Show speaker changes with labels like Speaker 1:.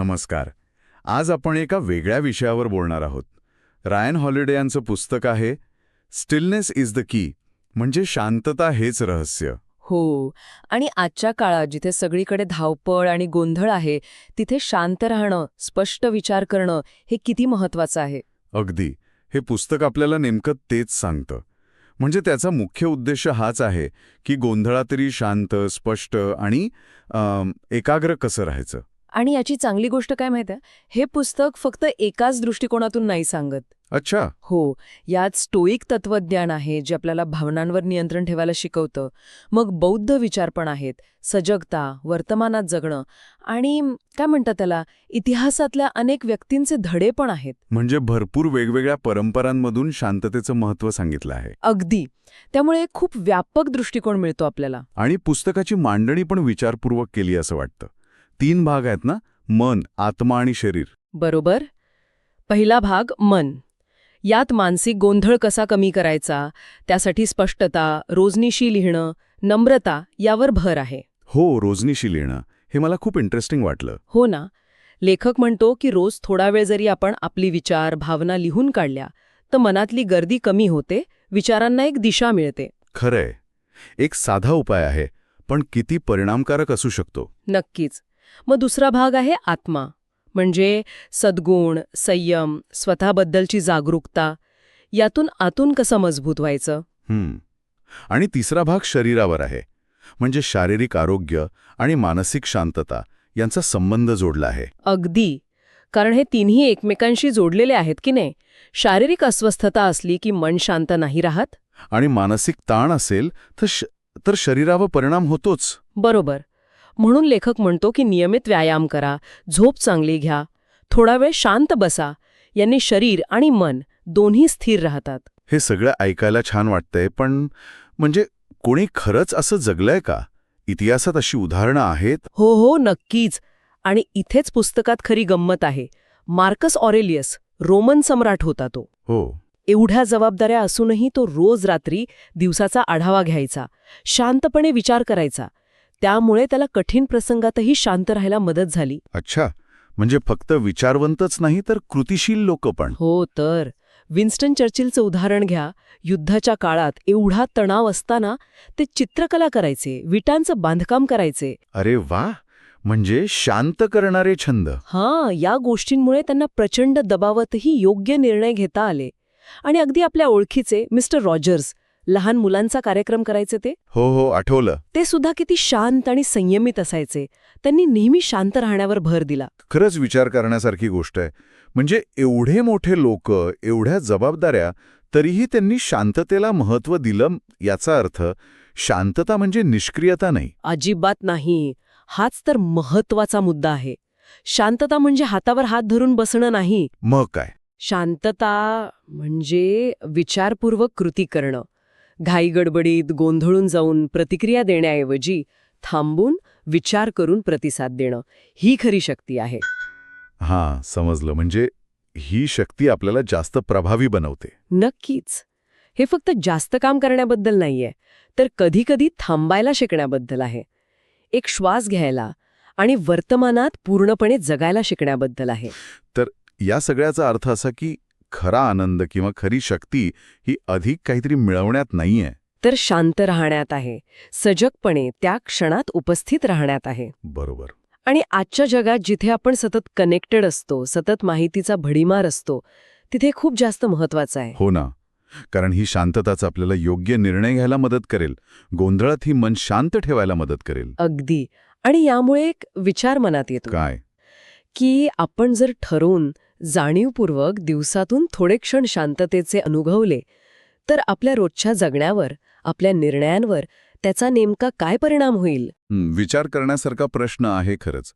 Speaker 1: नमस्कार. आज आपण एका वेगळ्या विषयावर बोलणार आहोत. रायन हॉलिडे यांचं पुस्तक आहे स्टिलनेस इज द की म्हणजे शांतता हेच रहस्य.
Speaker 2: हो आणि आजच्या काळात जिथे सगळीकडे धावपळ आणि गोंधळ आहे तिथे शांत राहणं स्पष्ट विचार करणं हे किती महत्वाचं आहे?
Speaker 1: अगदी. हे पुस्तक आपल्याला नेमकं तेच सांगतं. म्हणजे त्याचा मुख्य उद्देश हाच आहे की गोंधळातरी शांत स्पष्ट आणि एकाग्र कसं राहायचं.
Speaker 2: आणि याची चांगली गोष्ट काय माहिती हे पुस्तक फक्त एकाच दृष्टिकोनातून नाही सांगत.
Speaker 1: अच्छा.
Speaker 2: हो. यात स्टोईक तत्वज्ञान आहे जे आपल्याला भावनांवर नियंत्रण ठेवायला शिकवतं. मग बौद्ध विचार पण आहेत. सजगता वर्तमानात जगणं आणि काय म्हणतात त्याला? इतिहासातल्या अनेक व्यक्तींचे धडे पण आहेत.
Speaker 1: म्हणजे भरपूर वेगवेगळ्या परंपरांमधून शांततेचं महत्त्व सांगितलं आहे.
Speaker 2: अगदी. त्यामुळे खूप व्यापक दृष्टिकोन मिळतो आपल्याला.
Speaker 1: आणि पुस्तकाची मांडणी पण विचारपूर्वक केली असं वाटतं. तीन भाग आहेत ना? मन आत्मा आणि शरीर.
Speaker 2: बरोबर. पहिला भाग मन. यात मानसिक गोंधळ कसा कमी करायचा? त्यासाठी स्पष्टता रोजनिशी लिहिणं नम्रता यावर भर आहे.
Speaker 1: हो रोजनीशी लिहिणं. हे मला खूप इंटरेस्टिंग वाटलं.
Speaker 2: हो ना. लेखक म्हणतो की रोज थोडा वेळ जरी आपण आपली विचार भावना लिहून काढल्या तर मनातली गर्दी कमी होते विचारांना एक दिशा मिळते.
Speaker 1: खरंय. एक साधा उपाय आहे पण किती परिणामकारक असू शकतो.
Speaker 2: नक्कीच. मग दुसरा भाग आहे आत्मा. म्हणजे सद्गुण संयम स्वतःबद्दलची जागरूकता यातून आतून कसं मजबूत व्हायचं?
Speaker 1: हम्म. आणि तिसरा भाग शरीरावर आहे. म्हणजे शारीरिक आरोग्य आणि मानसिक शांतता यांचा संबंध जोडला आहे.
Speaker 2: अगदी. कारण हे तिन्ही एकमेकांशी जोडलेले आहेत की नाही? शारीरिक अस्वस्थता असली की मन शांत नाही राहत?
Speaker 1: आणि मानसिक ताण असेल तर श तर शरीरावर परिणाम होतोच.
Speaker 2: बरोबर. म्हणून लेखक म्हणतो की नियमित व्यायाम करा झोप चांगली घ्या थोडा वेळ शांत बसा यांनी शरीर आणि मन दोन्ही स्थिर राहतात.
Speaker 1: हे सगळं ऐकायला छान वाटतंय पण म्हणजे कोणी खरंच असं जगलंय का? इतिहासात अशी उदाहरणं आहेत?
Speaker 2: हो हो नक्कीच. आणि इथेच पुस्तकात खरी गंमत आहे. मार्कस ऑरेलियस रोमन सम्राट होता तो.
Speaker 1: हो.
Speaker 2: एवढ्या जबाबदाऱ्या असूनही तो रोज रात्री दिवसाचा आढावा घ्यायचा शांतपणे विचार करायचा त्यामुळे त्याला कठीण प्रसंगातही शांत राहायला मदत झाली.
Speaker 1: अच्छा म्हणजे फक्त विचारवंतच नाही तर कृतिशील लोक पण.
Speaker 2: हो तर. विन्स्टन चर्चिलचं उदाहरण घ्या. युद्धाच्या काळात एवढा तणाव असताना ते चित्रकला करायचे विटांचं बांधकाम करायचे.
Speaker 1: अरे वा! म्हणजे शांत करणारे छंद.
Speaker 2: हां या गोष्टींमुळे त्यांना प्रचंड दबावातही योग्य निर्णय घेता आले. आणि अगदी आपल्या ओळखीचे मिस्टर रॉजर्स लहान मुलांचा कार्यक्रम करायचे ते?
Speaker 1: हो हो आठवलं.
Speaker 2: ते सुद्धा किती शांत आणि संयमित असायचे. त्यांनी नेहमी शांत राहण्यावर भर दिला.
Speaker 1: खरंच विचार करण्यासारखी गोष्ट आहे. म्हणजे एवढे मोठे लोक एवढ्या जबाबदाऱ्या तरीही त्यांनी शांततेला महत्त्व दिलं याचा अर्थ शांतता म्हणजे निष्क्रियता नाही.
Speaker 2: अजिबात नाही. हाच तर महत्त्वाचा मुद्दा आहे. शांतता म्हणजे हातावर हात धरून बसणं नाही.
Speaker 1: मग काय?
Speaker 2: शांतता म्हणजे विचारपूर्वक कृती करणं. घाईगडबडीत गोंधळून जाऊन प्रतिक्रिया देण्याऐवजी थांबून विचार करून प्रतिसाद देणं ही खरी शक्ती आहे.
Speaker 1: हां समजलं. म्हणजे ही शक्ती आपल्याला जास्त प्रभावी बनवते.
Speaker 2: नक्कीच. हे फक्त जास्त काम करण्याबद्दल नाहीये तर कधीकधी थांबायला शिकण्याबद्दल आहे. एक श्वास घ्यायला आणि वर्तमानात पूर्णपणे जगायला शिकण्याबद्दल आहे.
Speaker 1: या सगळ्याचा अर्थ असा की खरा आनंद किंवा खरी शक्ती ही अधिक काहीतरी मिळवण्यात नाहीये.
Speaker 2: तर शांत राहण्यात आहे. सजगपणे त्या क्षणात उपस्थित राहण्यात आहे.
Speaker 1: बरोबर.
Speaker 2: आणि आजच्या जगात जिथे आपण सतत कनेक्टेड असतो सतत माहितीचा भडीमार असतो तिथे खूप जास्त महत्वाचं आहे.
Speaker 1: हो ना. कारण ही शांतताच आपल्याला योग्य निर्णय घ्यायला मदत करेल. गोंधळात ही मन शांत ठेवायला मदत करेल.
Speaker 2: अगदी. आणि यामुळे एक विचार मनात येतो.
Speaker 1: काय?
Speaker 2: की आपण जर ठरवून जाणीवपूर्वक दिवसातून थोडे क्षण शांततेचे अनुभवले तर आपल्या रोजच्या जगण्यावर आपल्या निर्णयांवर त्याचा नेमका काय परिणाम होईल?
Speaker 1: विचार करण्यासारखा प्रश्न आहे खरंच.